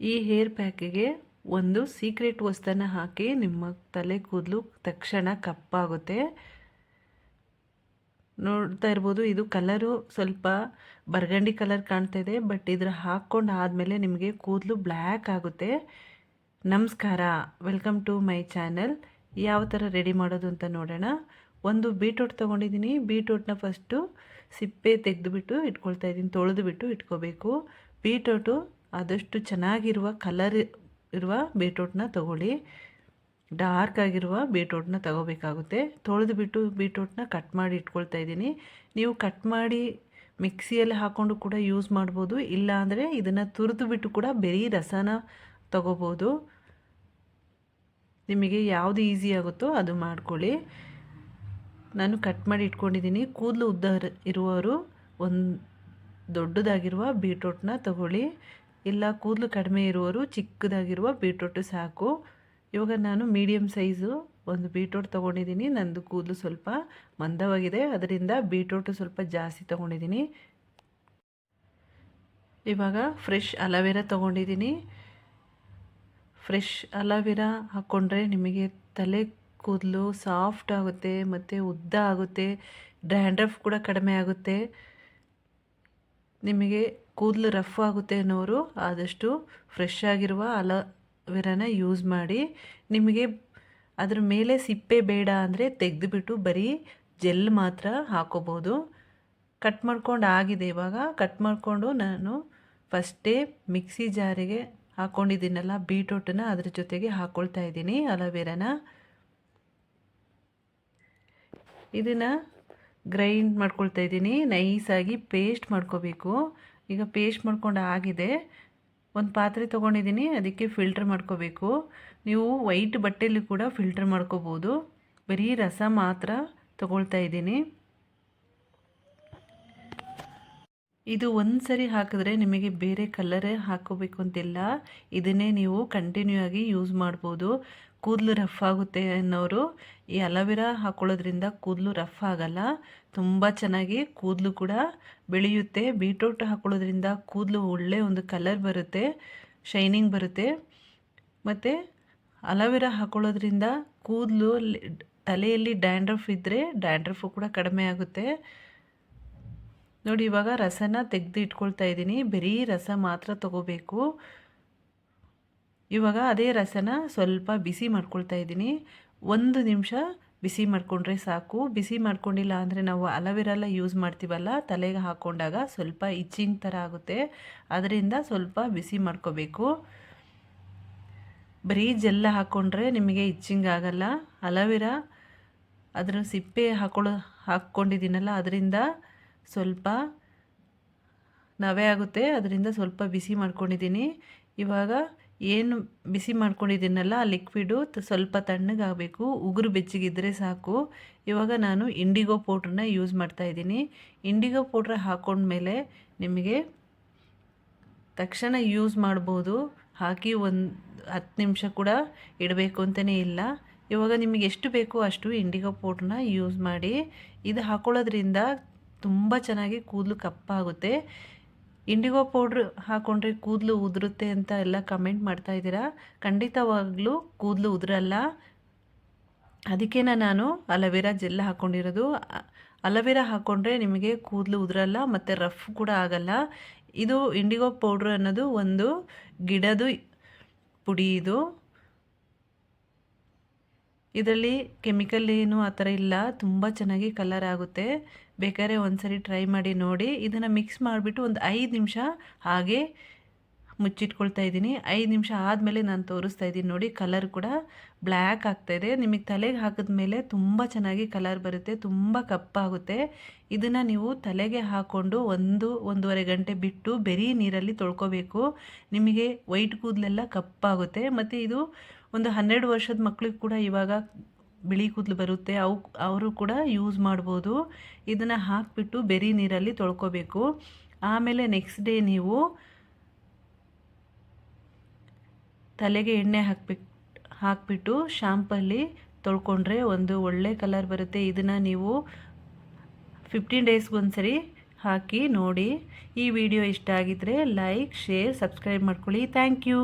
ಈ ಹೇರ್ ಪ್ಯಾಕಿಗೆ ಒಂದು ಸೀಕ್ರೆಟ್ ವಸ್ತುನ ಹಾಕಿ ನಿಮ್ಮ ತಲೆ ಕೂದಲು ತಕ್ಷಣ ಕಪ್ಪಾಗುತ್ತೆ. ನೋಡ್ತಾ ಇರ್ಬೋದು, ಇದು ಕಲರು ಸ್ವಲ್ಪ ಬರ್ಗಂಡಿ ಕಲರ್ ಕಾಣ್ತಾ ಇದೆ ಬಟ್ ಇದ್ರ ಹಾಕ್ಕೊಂಡು ಆದಮೇಲೆ ನಿಮಗೆ ಕೂದಲು ಬ್ಲ್ಯಾಕ್ ಆಗುತ್ತೆ. ನಮಸ್ಕಾರ, ವೆಲ್ಕಮ್ ಟು ಮೈ ಚಾನಲ್. ಯಾವ ಥರ ರೆಡಿ ಮಾಡೋದು ಅಂತ ನೋಡೋಣ. ಒಂದು ಬೀಟ್ರೂಟ್ ತೊಗೊಂಡಿದ್ದೀನಿ. ಬೀಟ್ರೂಟ್ನ ಫಸ್ಟು ಸಿಪ್ಪೆ ತೆಗೆದುಬಿಟ್ಟು ಇಟ್ಕೊಳ್ತಾ ಇದ್ದೀನಿ ತೊಳೆದು ಬಿಟ್ಟು ಇಟ್ಕೋಬೇಕು. ಬೀಟ್ರೂಟು ಆದಷ್ಟು ಚೆನ್ನಾಗಿರುವ ಕಲರ್ ಇರುವ ಬೀಟ್ರೂಟ್ನ ತಗೊಳ್ಳಿ. ಡಾರ್ಕ್ ಆಗಿರುವ ಬೀಟ್ರೂಟ್ನ ತಗೋಬೇಕಾಗುತ್ತೆ. ತೊಳೆದು ಬಿಟ್ಟು ಬೀಟ್ರೂಟ್ನ ಕಟ್ ಮಾಡಿ ಇಟ್ಕೊಳ್ತಾ ಇದ್ದೀನಿ. ನೀವು ಕಟ್ ಮಾಡಿ ಮಿಕ್ಸಿಯಲ್ಲಿ ಹಾಕ್ಕೊಂಡು ಕೂಡ ಯೂಸ್ ಮಾಡ್ಬೋದು. ಇಲ್ಲ ಅಂದರೆ ಇದನ್ನು ತುರಿದು ಬಿಟ್ಟು ಕೂಡ ಬರೀ ರಸನ ತಗೋಬೋದು. ನಿಮಗೆ ಯಾವುದು ಈಸಿ ಆಗುತ್ತೋ ಅದು ಮಾಡ್ಕೊಳ್ಳಿ. ನಾನು ಕಟ್ ಮಾಡಿ ಇಟ್ಕೊಂಡಿದ್ದೀನಿ. ಕೂದಲು ಉದ್ದ ಇರುವವರು ಒಂದು ದೊಡ್ಡದಾಗಿರುವ ಬೀಟ್ರೂಟ್ನ ತಗೊಳ್ಳಿ. ಇಲ್ಲ ಕೂದಲು ಕಡಿಮೆ ಇರುವವರು ಚಿಕ್ಕದಾಗಿರುವ ಬೀಟ್ರೂಟು ಸಾಕು. ಇವಾಗ ನಾನು ಮೀಡಿಯಮ್ ಸೈಜು ಒಂದು ಬೀಟ್ರೂಟ್ ತೊಗೊಂಡಿದ್ದೀನಿ. ನಂದು ಕೂದಲು ಸ್ವಲ್ಪ ಮಂದವಾಗಿದೆ. ಅದರಿಂದ ಬೀಟ್ರೂಟು ಸ್ವಲ್ಪ ಜಾಸ್ತಿ ತೊಗೊಂಡಿದ್ದೀನಿ. ಇವಾಗ ಫ್ರೆಶ್ ಅಲವೆರಾ ತೊಗೊಂಡಿದ್ದೀನಿ. ಫ್ರೆಶ್ ಅಲೋವೆರಾ ಹಾಕ್ಕೊಂಡ್ರೆ ನಿಮಗೆ ತಲೆ ಕೂದಲು ಸಾಫ್ಟ್ ಆಗುತ್ತೆ, ಮತ್ತು ಉದ್ದ ಆಗುತ್ತೆ, ಡ್ಯಾಂಡ್ರಫ್ ಕೂಡ ಕಡಿಮೆ ಆಗುತ್ತೆ. ನಿಮಗೆ ಕೂದಲು ರಫ್ ಆಗುತ್ತೆ ಅನ್ನೋರು ಆದಷ್ಟು ಫ್ರೆಶ್ ಆಗಿರುವ ಅಲೋವೆರಾನ ಯೂಸ್ ಮಾಡಿ, ನಿಮಗೆ ಅದ್ರ ಮೇಲೆ ಸಿಪ್ಪೆ ಬೇಡ ಅಂದರೆ ತೆಗೆದುಬಿಟ್ಟು ಬರೀ ಜೆಲ್ ಮಾತ್ರ ಹಾಕೋಬೋದು. ಕಟ್ ಮಾಡ್ಕೊಂಡು ಆಗಿದೆ ಇವಾಗ. ಕಟ್ ಮಾಡಿಕೊಂಡು ನಾನು ಫಸ್ಟೇ ಮಿಕ್ಸಿ ಜಾರಿಗೆ ಹಾಕ್ಕೊಂಡಿದ್ದೀನಲ್ಲ ಬೀಟ್ರೂಟನ್ನ ಅದ್ರ ಜೊತೆಗೆ ಹಾಕ್ಕೊಳ್ತಾ ಇದ್ದೀನಿ ಅಲೋವೆರಾನ. ಇದನ್ನು ಗ್ರೈಂಡ್ ಮಾಡ್ಕೊಳ್ತಾ ಇದ್ದೀನಿ. ನೈಸಾಗಿ ಪೇಸ್ಟ್ ಮಾಡ್ಕೋಬೇಕು. ಈಗ ಪೇಸ್ಟ್ ಮಾಡ್ಕೊಂಡು ಆಗಿದೆ. ಒಂದು ಪಾತ್ರೆ ತೊಗೊಂಡಿದ್ದೀನಿ ಅದಕ್ಕೆ ಫಿಲ್ಟ್ರ್ ಮಾಡ್ಕೋಬೇಕು. ನೀವು ವೈಟ್ ಬಟ್ಟೆಯಲ್ಲಿ ಕೂಡ ಫಿಲ್ಟ್ರ್ ಮಾಡ್ಕೋಬೋದು. ಬರೀ ರಸ ಮಾತ್ರ ತಗೊಳ್ತಾ ಇದ್ದೀನಿ. ಇದು ಒಂದು ಸರಿ ಹಾಕಿದ್ರೆ ನಿಮಗೆ ಬೇರೆ ಕಲರೇ ಹಾಕೋಬೇಕು ಅಂತಿಲ್ಲ. ಇದನ್ನೇ ನೀವು ಕಂಟಿನ್ಯೂ ಆಗಿ ಯೂಸ್ ಮಾಡ್ಬೋದು. ಕೂದಲು ರಫ್ ಆಗುತ್ತೆ ಅನ್ನೋರು ಈ ಅಲವೆರಾ ಹಾಕೊಳ್ಳೋದ್ರಿಂದ ಕೂದಲು ರಫ್ ಆಗಲ್ಲ. ತುಂಬ ಚೆನ್ನಾಗಿ ಕೂದಲು ಕೂಡ ಬೆಳೆಯುತ್ತೆ. ಬೀಟ್ರೂಟ್ ಹಾಕೊಳ್ಳೋದ್ರಿಂದ ಕೂದಲು ಒಳ್ಳೆ ಒಂದು ಕಲರ್ ಬರುತ್ತೆ ಶೈನಿಂಗ್ ಬರುತ್ತೆ. ಮತ್ತು ಅಲವೆರಾ ಹಾಕೊಳ್ಳೋದ್ರಿಂದ ಕೂದಲು ತಲೆಯಲ್ಲಿ ಡ್ಯಾಂಡ್ರಫ್ ಇದ್ದರೆ ಡ್ಯಾಂಡ್ರಫು ಕೂಡ ಕಡಿಮೆ ಆಗುತ್ತೆ. ನೋಡಿ ಇವಾಗ ರಸನ ತೆಗೆದು ಇಟ್ಕೊಳ್ತಾ ಇದ್ದೀನಿ. ಬರೀ ರಸ ಮಾತ್ರ ತಗೋಬೇಕು. ಇವಾಗ ಅದೇ ರಸನ ಸ್ವಲ್ಪ ಬಿಸಿ ಮಾಡ್ಕೊಳ್ತಾ ಇದ್ದೀನಿ. ಒಂದು ನಿಮಿಷ ಬಿಸಿ ಮಾಡಿಕೊಂಡ್ರೆ ಸಾಕು. ಬಿಸಿ ಮಾಡ್ಕೊಂಡಿಲ್ಲ ಅಂದರೆ ನಾವು ಅಲವಿರಲ್ಲ ಯೂಸ್ ಮಾಡ್ತೀವಲ್ಲ, ತಲೆಗೆ ಹಾಕ್ಕೊಂಡಾಗ ಸ್ವಲ್ಪ ಇಚ್ಚಿಂಗ್ ಥರ ಆಗುತ್ತೆ. ಅದರಿಂದ ಸ್ವಲ್ಪ ಬಿಸಿ ಮಾಡ್ಕೋಬೇಕು. ಬರೀ ಜೆಲ್ಲ ಹಾಕ್ಕೊಂಡ್ರೆ ನಿಮಗೆ ಇಚ್ಚಿಂಗ್ ಆಗಲ್ಲ. ಅಲವಿರ ಅದರ ಸಿಪ್ಪೆ ಹಾಕೊಳ್ಳೋ ಹಾಕ್ಕೊಂಡಿದ್ದೀನಲ್ಲ, ಅದರಿಂದ ಸ್ವಲ್ಪ ನವೆ ಆಗುತ್ತೆ. ಅದರಿಂದ ಸ್ವಲ್ಪ ಬಿಸಿ ಮಾಡ್ಕೊಂಡಿದ್ದೀನಿ. ಇವಾಗ ಏನು ಬಿಸಿ ಮಾಡ್ಕೊಂಡಿದ್ದೀನಲ್ಲ ಆ ಲಿಕ್ವಿಡು ಸ್ವಲ್ಪ ತಣ್ಣಗಾಗಬೇಕು ಉಗುರು ಬೆಚ್ಚಗಿದ್ದರೆ ಸಾಕು. ಇವಾಗ ನಾನು ಇಂಡಿಗೋ ಪೌಡ್ರನ್ನ ಯೂಸ್ ಮಾಡ್ತಾಯಿದ್ದೀನಿ ಇಂಡಿಗೋ ಪೌಡ್ರ್ ಹಾಕೊಂಡ್ಮೇಲೆ ನಿಮಗೆ ತಕ್ಷಣ ಯೂಸ್ ಮಾಡ್ಬೋದು. ಹಾಕಿ ಒಂದು ಹತ್ತು ನಿಮಿಷ ಕೂಡ ಇಡಬೇಕು ಅಂತಲೇ ಇಲ್ಲ. ಇವಾಗ ನಿಮಗೆ ಎಷ್ಟು ಬೇಕೋ ಅಷ್ಟು ಇಂಡಿಗೋ ಪೌಡ್ರನ್ನ ಯೂಸ್ ಮಾಡಿ. ಇದು ಹಾಕೊಳ್ಳೋದ್ರಿಂದ ತುಂಬ ಚೆನ್ನಾಗಿ ಕೂದಲು ಕಪ್ಪಾಗುತ್ತೆ. ಇಂಡಿಗೋ ಪೌಡ್ರ್ ಹಾಕ್ಕೊಂಡ್ರೆ ಕೂದಲು ಉದುರುತ್ತೆ ಅಂತ ಎಲ್ಲ ಕಮೆಂಟ್ ಮಾಡ್ತಾ ಇದ್ದೀರಾ. ಖಂಡಿತವಾಗ್ಲೂ ಕೂದಲು ಉದುರಲ್ಲ. ಅದಕ್ಕೇನ ನಾನು ಅಲವೇರಾ ಜೆಲ್ ಹಾಕ್ಕೊಂಡಿರೋದು ಅಲವೇರಾ ಹಾಕ್ಕೊಂಡ್ರೆ ನಿಮಗೆ ಕೂದಲು ಉದುರಲ್ಲ ಮತ್ತು ರಫ್ ಕೂಡ ಆಗಲ್ಲ. ಇದು ಇಂಡಿಗೋ ಪೌಡ್ರ್ ಅನ್ನೋದು ಒಂದು ಗಿಡದು ಪುಡಿ ಇದು. ಇದರಲ್ಲಿ ಕೆಮಿಕಲ್ ಏನು ಆ ಥರ ಇಲ್ಲ. ತುಂಬ ಚೆನ್ನಾಗಿ ಕಲರ್ ಆಗುತ್ತೆ. ಬೇಕಾದ್ರೆ ಒಂದ್ಸರಿ ಟ್ರೈ ಮಾಡಿ ನೋಡಿ. ಇದನ್ನು ಮಿಕ್ಸ್ ಮಾಡಿಬಿಟ್ಟು ಒಂದು ಐದು ನಿಮಿಷ ಹಾಗೆ ಮುಚ್ಚಿಟ್ಕೊಳ್ತಾ ಇದ್ದೀನಿ. ಐದು ನಿಮಿಷ ಆದಮೇಲೆ ನಾನು ತೋರಿಸ್ತಾ ಇದ್ದೀನಿ ನೋಡಿ ಕಲರ್ ಕೂಡ ಬ್ಲ್ಯಾಕ್ ಆಗ್ತಾಯಿದೆ ನಿಮಗೆ ತಲೆಗೆ ಹಾಕಿದ ಮೇಲೆ ತುಂಬ ಚೆನ್ನಾಗಿ ಕಲರ್ ಬರುತ್ತೆ, ತುಂಬ ಕಪ್ಪಾಗುತ್ತೆ. ಇದನ್ನು ನೀವು ತಲೆಗೆ ಹಾಕ್ಕೊಂಡು ಒಂದು, ಒಂದೂವರೆ ಗಂಟೆ ಬಿಟ್ಟು ಬೆರಿ ನೀರಲ್ಲಿ ತೊಳ್ಕೊಬೇಕು. ನಿಮಗೆ ವೈಟ್ ಕೂದಲೆಲ್ಲ ಕಪ್ಪಾಗುತ್ತೆ. ಮತ್ತು ಇದು ಒಂದು ಹನ್ನೆರಡು ವರ್ಷದ ಮಕ್ಕಳಿಗೆ ಕೂಡ ಇವಾಗ ಬಿಳಿ ಕೂದಲು ಬರುತ್ತೆ, ಅವು, ಅವರು ಕೂಡ ಯೂಸ್ ಮಾಡ್ಬೋದು. ಇದನ್ನು ಹಾಕಿಬಿಟ್ಟು ಬೆರಿ ನೀರಲ್ಲಿ ತೊಳ್ಕೊಬೇಕು. ಆಮೇಲೆ ನೆಕ್ಸ್ಟ್ ಡೇ ನೀವು ತಲೆಗೆ ಎಣ್ಣೆ ಹಾಕ್ಬಿ ಹಾಕಿಬಿಟ್ಟು ಶಾಂಪಲ್ಲಿ ತೊಳ್ಕೊಂಡ್ರೆ ಒಂದು ಒಳ್ಳೆ ಕಲರ್ ಬರುತ್ತೆ. ಇದನ್ನು ನೀವು ಫಿಫ್ಟೀನ್ ಡೇಸ್ಗೊಂದ್ಸರಿ ಹಾಕಿ ನೋಡಿ. ಈ ವಿಡಿಯೋ ಇಷ್ಟ ಆಗಿದ್ದರೆ ಲೈಕ್ ಶೇರ್ ಸಬ್ಸ್ಕ್ರೈಬ್ ಮಾಡ್ಕೊಳ್ಳಿ. Thank you